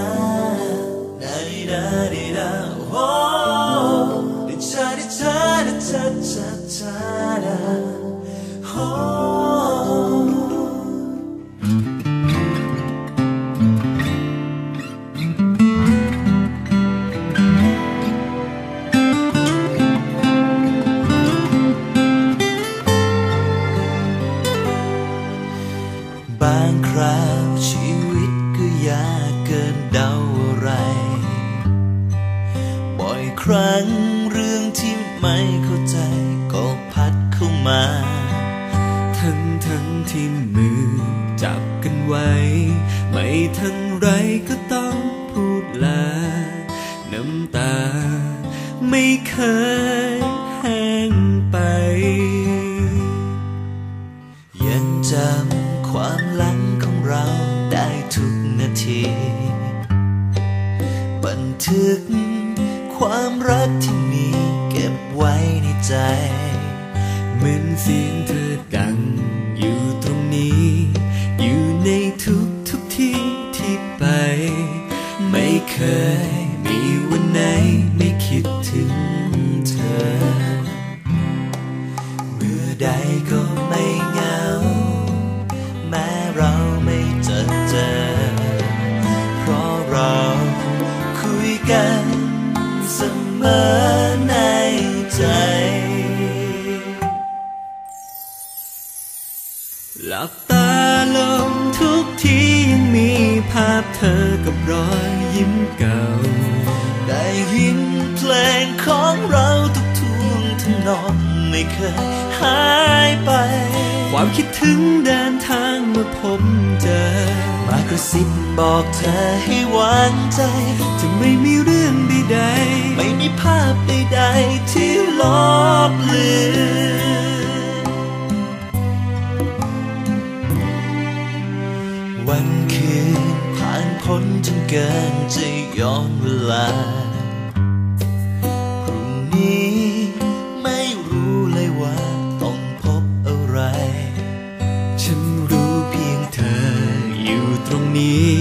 บ ทั้งทั้งที่มือจับกันไว้ ไม่ทันไรก็ต้องพูดลา น้ำตาไม่เคยแห้งไป ยังจำความหลังของเราได้ทุกนาที บันทึกความรักที่มีเก็บไว้ในใจ เหมือนเสียงเธอดัง หลับตาลงทุกทียังมีภาพเธอกับรอยยิ้มเก่า ได้ยินเพลงของเราทุกท่วงทำนองไม่เคยหายไป ความคิดถึงเดินทางมาพบเจอ มากระซิบบอกเธอให้วางใจ จะไม่มีเรื่องใดๆ ไม่มีภาพใดๆที่ลบเลือน เกินจะย้อนเวลา พรุ่งนี้ไม่รู้เลยว่าต้องพบอะไร ฉันรู้เพียงเธออยู่ตรงนี้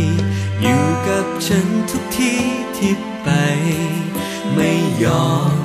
อยู่กับฉันทุกที่ที่ไป ไม่ยอม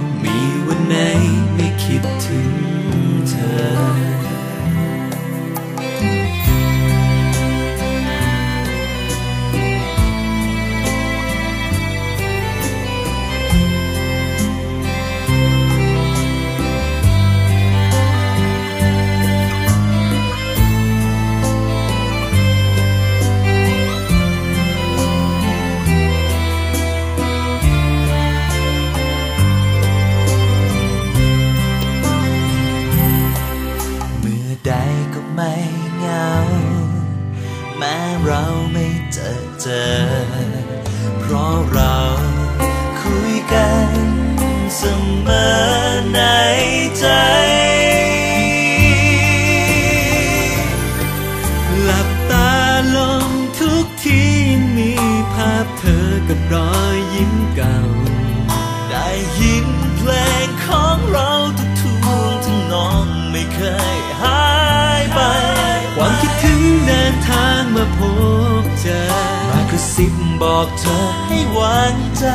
เราคุยกันเสมอในใจหลับตาลงทุกทีมีภาพเธอกับรอยยิ้มเก่า ได้ยินเพลงของเราทุกท่วงทนองไม่เคยหายไป ความคิดถึงเดินทางมาพบเจอ มากระซิบบอก ธอให้วางใจ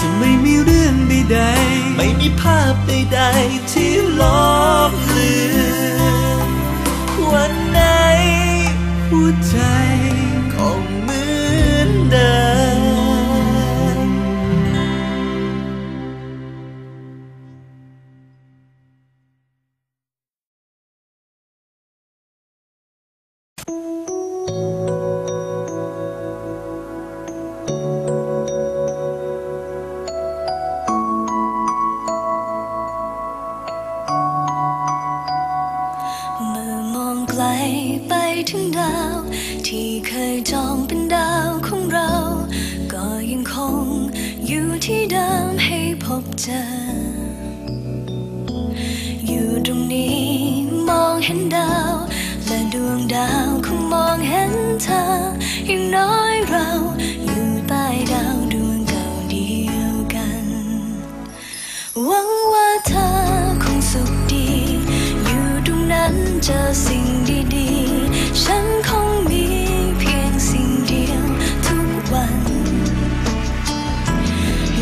จะไม่มีเรื่องใดๆ ไม่มีภาพใดๆ ที่ลบเลือนวันไหนหัวใจ ตรงนี้มองเห็นดาว และดวงดาวคงมองเห็นเธออย่งน้อยเราอยู่ใต้ดาวดวงเก่าเดียวกันหวังว่าเธอคงสุขดี อยู่ตรงนั้นเจอสิ่งดีๆ ฉันคงมีเพียงสิ่งเดียวทุกวัน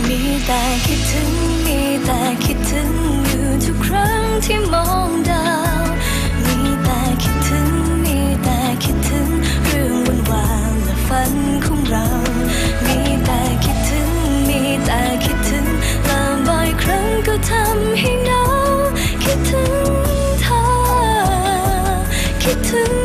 มีแต่คิดถึง มีแต่คิดถึง ทุกครั้งที่มองดาว มีแต่คิดถึง มีแต่คิดถึง เรื่องวันวานและฝันของเรา มีแต่คิดถึง มีแต่คิดถึงและบ่อยครั้งก็ทำให้เหงาคิดถึงเธอ คิดถึง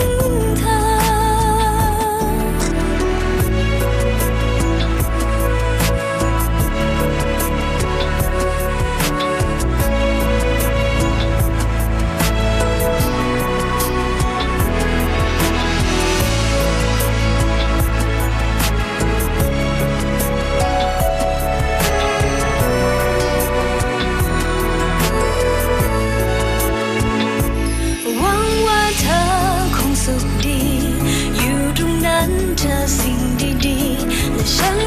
ๆ